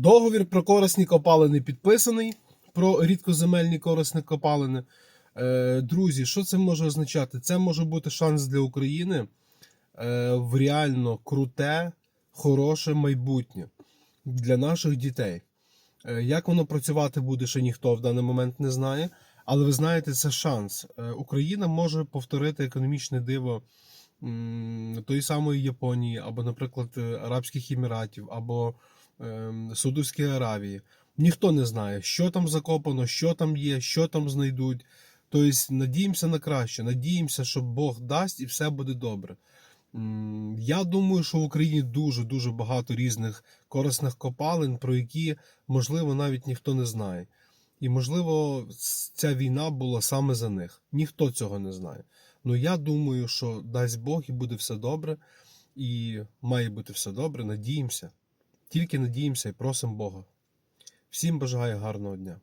Договір про корисні копалини підписаний. Про рідкоземельні корисні копалини. Е, друзі, що це може означати? Це може бути шанс для України е, в реально круте, хороше майбутнє для наших дітей. Е, Як воно працювати буде, ще ніхто в даний момент не знає. Але ви знаєте, це шанс. Україна може повторити економічне диво тої самої Японії, або, наприклад, Арабських Еміратів, або ем, Саудовської Аравії. Ніхто не знає, що там закопано, що там є, що там знайдуть. Тобто надіємося на краще, надіємося, що Бог дасть і все буде добре. Я думаю, що в Україні дуже дуже багато різних корисних копалин, про які, можливо, навіть ніхто не знає. І, можливо, ця війна була саме за них. Ніхто цього не знає. Ну я думаю, що дасть Бог і буде все добре, і має бути все добре. Надіємося. Тільки надіємося і просимо Бога. Всім бажаю гарного дня.